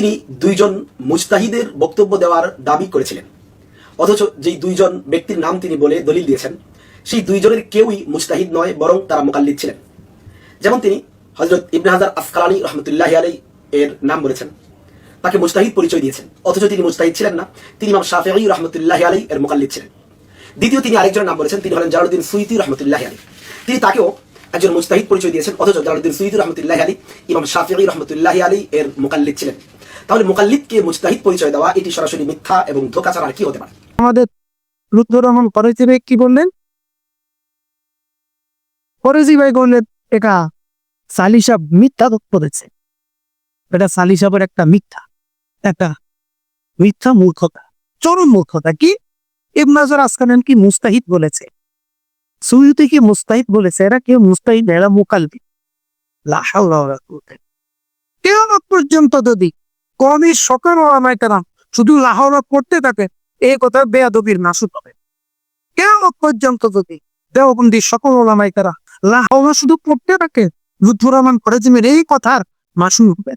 তিনি দুইজন মুজতাহিদের বক্তব্য দেওয়ার দাবি করেছিলেন। অথচ যেই দুইজন ব্যক্তির নাম তিনি বলে দলিল দিয়েছেন, সেই দুইজনের কেউই মুজতাহিদ নয়, বরং তারা মোকাল্লিদ ছিলেন। যেমন তিনি হজরত ইবনে হাজার আসকালানি রহমতুল্লাহ আলাই এর নাম বলেছেন। তাকে মুস্তাহিদ পরিচয় দিয়েছেন। অথচ তিনি মুস্তাহিদ ছিলেন না, তিনি ইমাম শাফিঈ রহমতুল্লাহ আলাই এর মোকাল্লিদ ছিলেন। দ্বিতীয় তিনি আরেকজনের নাম বলেছেন, তিনি হলেন জালালুদ্দিন সুইতি রহমতুল্লাহ আলী তিনি তাকেও একজন মুস্তাহিদ পরিচয় দিয়েছেন, অথচ জালালুদ্দিন সুইতি রহমতুল্লাহ আলী ইমাম শাফিঈ রহমতুল্লাহ আলী এর মোকাল্লিদ ছিলেন। তাহলে মোকাল্লিদকে মুস্তাহিদ পরিচয় দেওয়া, এটি সরাসরি মিথ্যা এবং ধোকা ছাড়া কি হতে পারে? আমাদের লুৎফর রহমান ফরেজি ভাই কি বললেন? ফরেজি ভাই বললেন, এটা সালিসাব মিথ্যা করেছে এটা সালিসাবের একটা মিথ্যা একটা মিথ্যা মূর্খতা, চরম মূর্খতা কি? ইবনাজর আসকানান কি মুস্তাহিদ বলেছে? সুইতি কি মুস্তাহিদ বলেছে? এরা কেউ মুস্তাহিদ এরা মুকালবি লা হাওলা ওয়ালা কুওয়াতা কেয়ামত পর্যন্ত যদি কমই সকাল ওলামায়ে কেরাম শুধু লাহোরা পড়তে থাকে, এই কথা বেয়াদবির নাসুদ হবে। কেয়ামত পর্যন্ত যদি দেওবন্দি সকল ওলামায়ে কেরাম লাহোরা শুধু পড়তে থাকে লুৎফুর রহমান ফরেজিমের এই কথার মাসুম হবে।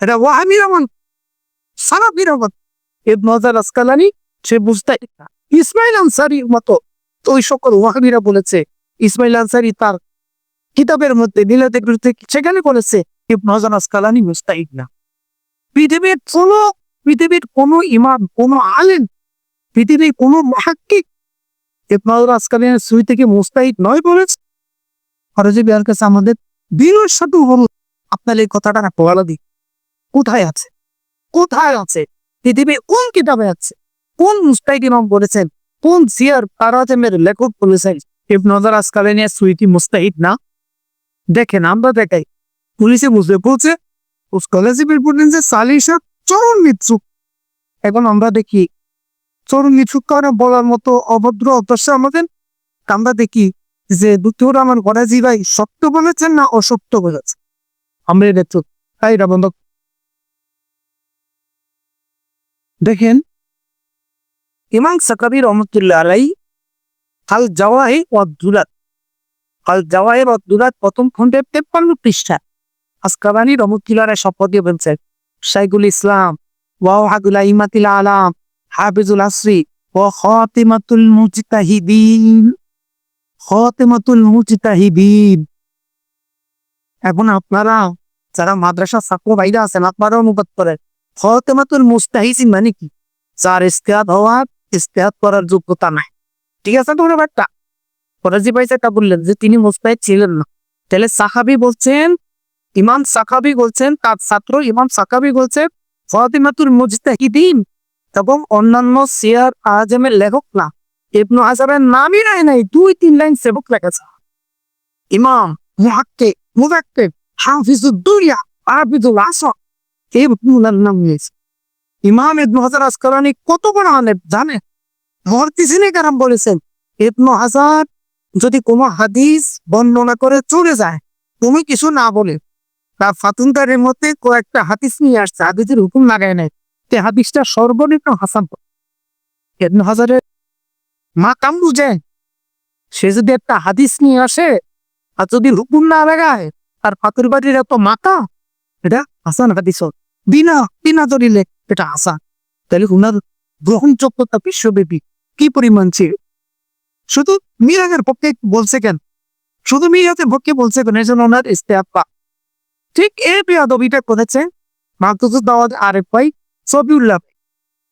এটা ওয়াহাবি রহমান, সালাফি রহমান, ইবনে হাজার আসকালানি, সে বুঝতে ইসমাইল আনসারির মতো ওই সকল ওয়াহাবিরা বলেছে, ইসমাইল আনসারি তার কিতাবের মধ্যে মিলাদের বিরুদ্ধে সেখানে বলেছে, ইবনে হাজার আসকালানি মুস্তাহিদ না পৃথিবীর কোন পৃথিবীর কোন ইমাম, কোন আলেম, পৃথিবীর কোন মহাক্কিক ইবনে হাজার আসকালানি সুই থেকে মুস্তাহিদ নয় বলেছে। ফরজি বিহার কাছে আমাদের বিরোধ সাথে হল, আপনার এই কথাটা বলা দিই কোথায় আছে? কোথায় আছে? পৃথিবীর কোন কিতাবে আছে? কোন মুস্তাহিদ ইমাম বলেছেন? কোন সিয়ার তারাজেমের লেখক বলেছেন? ইবনে হাজার আসকালানি সুইটি মুস্তাহিদ না? দেখেন, আমরা দেখাই। পুলিশে বুঝতে বলছে পড়লেন যে সালিশা চরম মিথ্যুক এখন আমরা দেখি চরম মিথ্যুক কারণে বলার মতো অভদ্র অভ্যাস আমাদের আমরা দেখি যে দুটোর আমার গরাজি ভাই সত্য বলেছেন না অসত্য বলেছেন আমরা এটা তাই এটা দেখেন ইমাম সাকাবি রহমতুল্লাহ আলাই কাল জাওয়াহে অদ্দুরাত কাল জাওয়াহের অদ্দুরাত প্রথম খণ্ডে তেপ্পান্ন পৃষ্ঠা আসকাবানি রহমতুল্লাহ শপথ দিয়ে বলছেন শাইকুল ইসলাম, ওয়াও হাদুল ইমাতিল আলাম, হাফিজুল আসরি, ও খাতিমাতুল মুজতাহিদিন খাতিমাতুল মুজতাহিদিন। এখন আপনারা যারা মাদ্রাসা ছাত্র বাইরে আছেন আপনারা অনুবাদ করেন। খাতিমাতুল মুস্তাহিদিন মানে কি? যার ইস্তেহাদ হওয়ার ইস্তেহাদ করার যোগ্যতা নাই। ঠিক আছে তো ব্যাপারটা? ফরাজি ভাই যেটা বললেন যে তিনি মুস্তাহিদ ছিলেন না। তাহলে সাহাবি বলছেন ইমাম সাকাবি বলছেন, তার ছাত্র ইমাম সাকাবি বলছেন, ফাতিমাতুল মুজতাহিদিন এবং অন্যান্য সিয়ার আজমের লেখক না। ইবনু হাজারের নামই নাই নাই, দুই তিন লাইন সেবক লেখেছে ইমাম মুহাক্কে মুজাক্কে হাফিজুদ দুরিয়া হাফিজুল আসর, এই মুলার নাম নিয়েছে। ইমাম ইবনু হাজার আসকালানি কত বড় আলেম জানে মহর্তিসিনে কারাম বলেছেন, ইবনু হাজার যদি কোনো হাদিস বর্ণনা করে চলে যায়, তুমি কিছু না বলে তার ফাতুনদারের মধ্যে কয়েকটা হাদিস নিয়ে আসছে। হাদিসের হুকুম লাগায় নাই তে হাদিসটা সর্বনিম্ন হাসান ইবনু হাজারের মা কাম বুঝে সে যদি একটা হাদিস নিয়ে আসে আর যদি হুকুম না লাগায়, তার ফাতুর বাড়ির এত মাতা এটা হাসান হাদিস। বিনা বিনা দলিলে এটা হাসান। তাহলে উনার গ্রহণযোগ্যতা বিশ্বব্যাপী। কি পরিমাণ ছিল? শুধু মিরাজের পক্ষে বলছে কেন? শুধু মিরাজের পক্ষে বলছে কেন? এই জন্য ওনার ইস্তেহাপা ঠিক এই বেয়াদবিটা করেছে মাহতুজুদ দাওয়াত আরেফ ভাই সবিউল্লাহ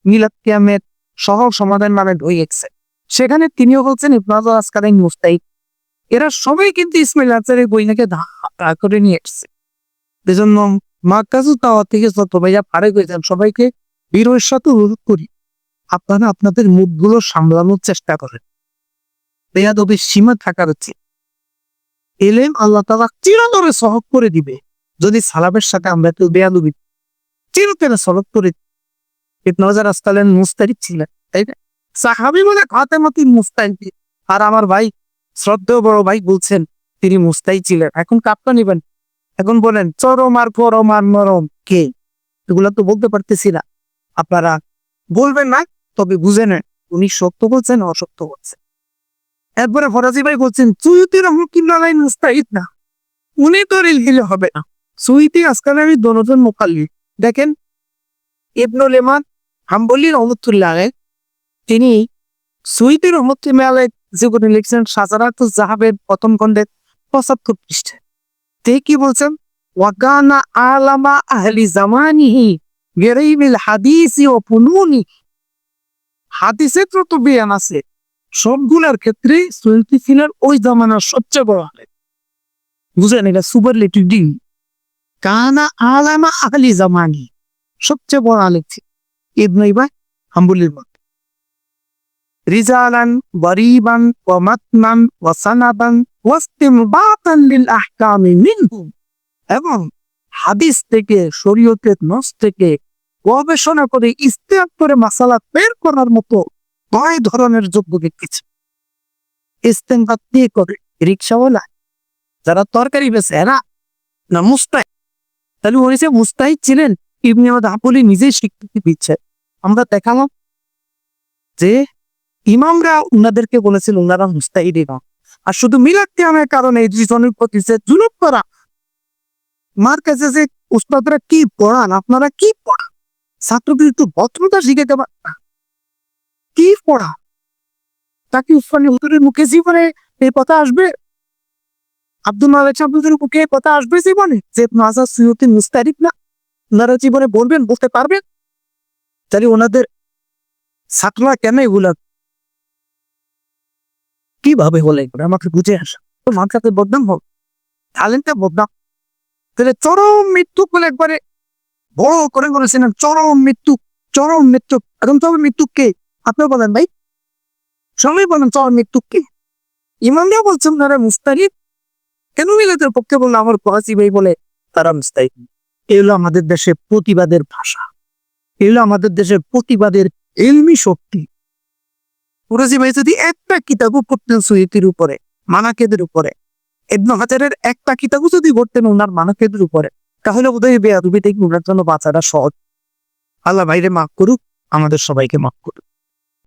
মিলাদ কিয়ামের সহজ সমাধান নামে বই এসছে সেখানে তিনিও বলছেন, ইবনাজ আসকাদাইন মুস্তাহিদ এরা সবাই কিন্তু ইসমাইল আনসারের বই নাকি করে নিয়ে এসছে। এজন্য মাকাজুদ দাওয়াত থেকে যত ভাইয়া পারে গেছেন সবাইকে বীরের সাথে অনুরোধ করি, আপনারা আপনাদের মুখগুলো সামলানোর চেষ্টা করেন। বেয়াদবির সীমা থাকা উচিত। এলেম আল্লাহ তালা চিরতরে সহজ করে দিবে। যদি সালাবের সাথে আমরা একটু বেয়াদবি চিরতরে সহজ করে ইবনাজার আসকালেন মুস্তারিদ ছিলেন, তাই না? সাহাবি বলে খাতে মতি মুস্তাহিদ। আর আমার ভাই, শ্রদ্ধেয় বড় ভাই বলছেন, তিনি মুস্তাহি ছিলেন। এখন কাপটা নিবেন। এখন বলেন, চরম আর পরম আর মরম কে? এগুলো তো বলতে পারতেছি না। আপনারা বলবেন না, তবে বুঝে নেন, উনি সত্য বলছেন, অসত্য বলছেন। এরপরে ফরাজি ভাই বলছেন সুইতি রহমতুল্লাহ মুস্তাহিদ না। উনি তো রিল হবে না। সুইতি আমি দনজন মোকাল্লি। দেখেন, ইবনুল ইমান হাম্বলি রহমতুল্লাহ তিনি সুইতি রহমতুল্লাহ জীবনে লিখছেন সাজারাত জাহাবের প্রথম খণ্ডের পঁচাত্তর পৃষ্ঠে। তে কি বলছেন? ওয়াকানা আলামা আহলি জামানিহি গেরাইবিল হাদিসি ও ফুনুনি। হাদিসের যত বিয়ান আছে, সবগুলার ক্ষেত্রে সুইতি ছিলেন ওই জামানার সবচেয়ে বড় বুঝলেন এটা সুপারলেটিভ ডিং কানা আলামা আহলি জামানি, সবচেয়ে বড় আলেম ছিল। ইবনে ইবা হাম্বুলির মত রিজালান, গরিবান, ওয়া মাতনান ওয়াস্তিমবাতান লিল আহকামি এবং হাদিস থেকে, শরীয়তের নস থেকে গবেষণা করে ইস্তেহাদ করে মাসালা বের করার মতো কয় ধরনের যোগ্য ব্যক্তি ছিল। ইস্তেমবাদ দিয়ে করে? রিক্সাওয়ালা যারা তরকারি বেছে না মুস্তাহিদ তাহলে উনি যে মুস্তাহিদ ছিলেন, ইবনে হাম্বলি নিজেই স্বীকৃতি দিচ্ছে। আমরা দেখালাম যে ইমামরা উনাদেরকে বলেছিল উনারা মুস্তাহিদ ইমাম। আর শুধু মিলাদ কিয়ামের কারণে এই দুজনের প্রতি যে জুলুম করা, মার কাছে যে উস্তাদরা কি পড়ান, আপনারা কি পড়ান? ছাত্রদের একটু ভদ্রতা শিখাতে পার না। কি পড়া তাকে উসমানী হুজুরের মুখে জীবনে এই কথা আসবে? আব্দুল মালিক সাহেবের মুখে কথা আসবে জীবনে? যে নাজার সুয়তি মুস্তারিফ না? ওনারা জীবনে বলবেন, বলতে পারবেন? তাহলে ওনাদের ছাত্ররা কেন এগুলা? কীভাবে হলে আমাকে বুঝে আসা। তো মাথাতে বদনাম হোক। ট্যালেন্টে বদনাম। তাহলে চরম মৃত্যু বলে একবারে বড় করে বলেছিলেন চরম মৃত্যু চরম মৃত্যু। এখন তবে মৃত্যু কে? আপনি বলেন ভাই। সবাই বলেন চরম মৃত্যু কে? ইমামরাও বলছেন তারা মুস্তাহিদ কেন মিলাদের পক্ষে বলল আমার পড়াশি ভাই বলে? তারা মুস্তাহিদ। এগুলো আমাদের দেশে প্রতিবাদের ভাষা। এগুলো আমাদের দেশের প্রতিবাদের এলমি শক্তি। পুরাজি ভাই যদি একটা কিতাবও পড়তেন সুইতির উপরে, মানাকেদের উপরে, ইবনু হাজারের একটা কিতাবও যদি পড়তেন ওনার মানাকেদের উপরে, তাহলে বোধহয় বেয়াদুবি থেকে ওনার জন্য বাঁচাটা সহজ। আল্লাহ বাইরে মাফ করুক, আমাদের সবাইকে মাফ করুক।